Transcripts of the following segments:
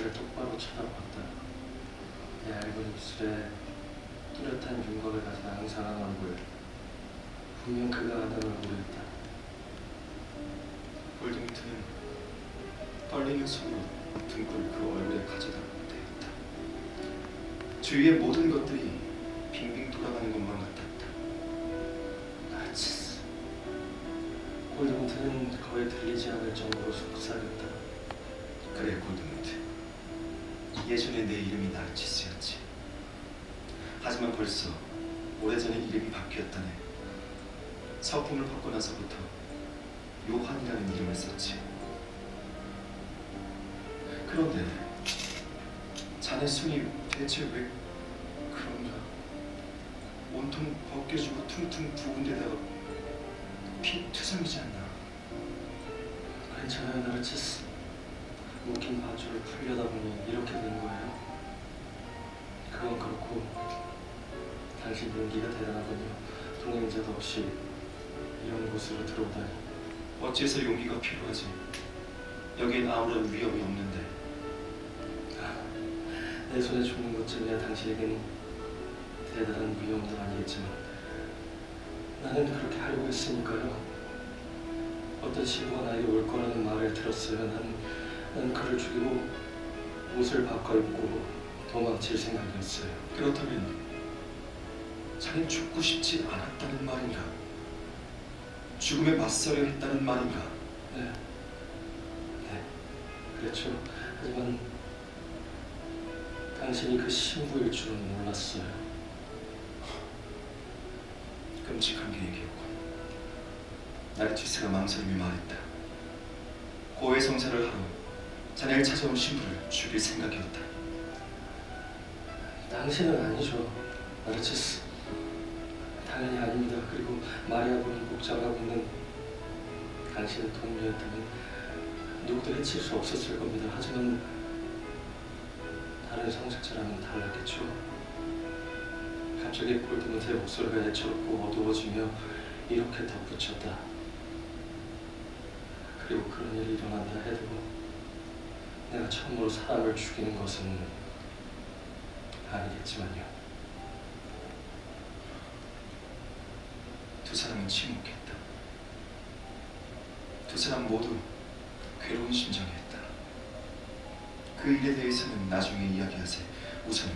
나를 똑바로 쳐다봤다. 내 얇은 입술에 뚜렷한 윤곽을 가진 앙상한 얼굴. 분명 그가 하던 얼굴이었다. 골드미트는 떨리는 손으로 등골을 그 얼굴에 가져다 대었다. 주위의 모든 것들이 빙빙 돌아가는 것만 같았다. 나치스. 골드문트는 거의 들리지 않을 정도로 속삭였다. 그래 골드미트. 예전에 내 이름이 나르치스였지. 하지만 벌써 오래전에 이름이 바뀌었다네. 서품을 벗고 나서부터 요한이라는 이름을 썼지. 그런데 자네 손이 대체 왜 그런가? 온통 벗겨지고 퉁퉁 부은 데다가 피 투성이지 않나? 괜찮아요, 나르치스. 묶인 바주를 풀려다 보니 거예요. 그건 그렇고 당신 용기가 대단하군요. 동행자도 없이 이런 곳으로 들어오다니. 어째서 용기가 필요하지? 여긴 아무런 위험이 없는데 내 손에 죽는 것쯤이야 당신에겐 대단한 위험도 아니겠지만 나는 그렇게 하려고 했으니까요. 어떤 신부가 나에게 올 거라는 말을 들었어요. 난, 난 그를 죽이고 옷을 바꿔 입고 도망칠 생각이었어요. 그렇다면 자넨 죽고 싶지 않았다는 말인가? 죽음에 맞서려 했다는 말인가? 네. 네. 그렇죠. 하지만 당신이 그 신부일 줄은 몰랐어요. 끔찍한 계획이었군 나르치스가 망설임이 말했다 고해 성사를 하러 자네를 찾아온 신부를 죽일 생각이었다 당신은 아니죠, 아르치스. 당연히 아닙니다. 그리고 마리아 본인 복장하고 있는 당신의 동료였다면 누구도 해칠 수 없었을 겁니다. 하지만 다른 성직자라면 달랐겠죠. 갑자기 골드문트의 목소리가 애처롭고 어두워지며 이렇게 덧붙였다. 그리고 그런 일이 일어난다 해도 내가 처음으로 사람을 죽이는 것은 아니겠지만요. 두 사람은 침묵했다. 두 사람 모두 괴로운 심정이었다. 그 일에 대해서는 나중에 이야기하세. 우선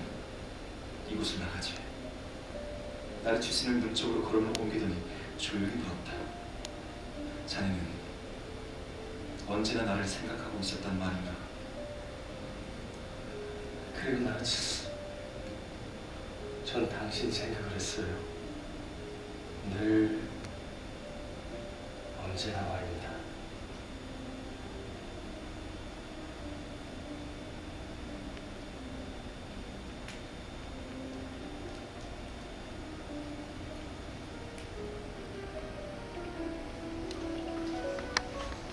이곳을 나가지. 나르치스는 문 쪽으로 걸음을 옮기더니 조용히 물었다. 자네는 언제나 나를 생각하고 있었단 말인가? 그리고 나르치스, 전 당신 생각을 했어요. 늘 언제나 말입니다.